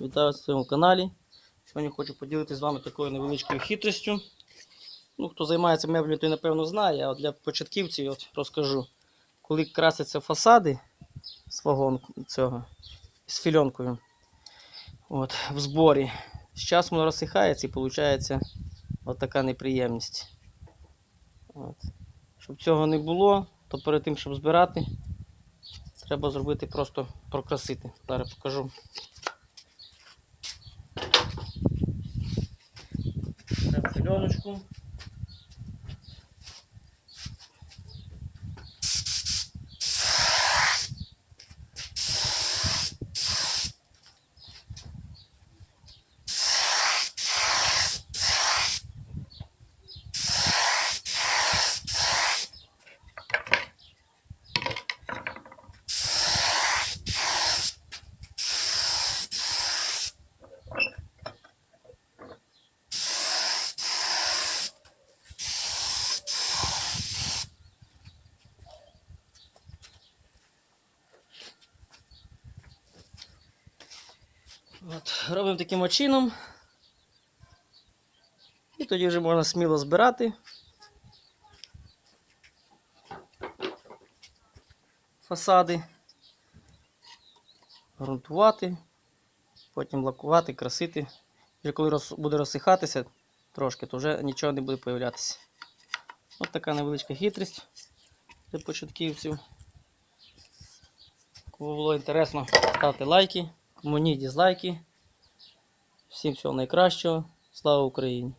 Вітаю вас на своєму каналі. Сьогодні хочу поділитися з вами такою невеличкою хитростю. Ну, хто займається меблею, той напевно знає, а для початківців от розкажу. Коли красяться фасади з вагон цього, з фільонкою от, в зборі, з часом воно розсихається і виходить така неприємність. От. Щоб цього не було, то перед тим, щоб збирати, треба зробити просто прокрасити. Зараз покажу. Беремо От, робимо таким чином. І тоді вже можна сміло збирати. Фасади. Грунтувати, потім лакувати, красити. Вже коли роз, буде розсихатися трошки, то вже нічого не буде появлятися. Ось така невеличка хитрість для початківців. Кому було інтересно, ставте лайки. Кому ні, дізлайки. Всім всього найкращого. Слава Україні!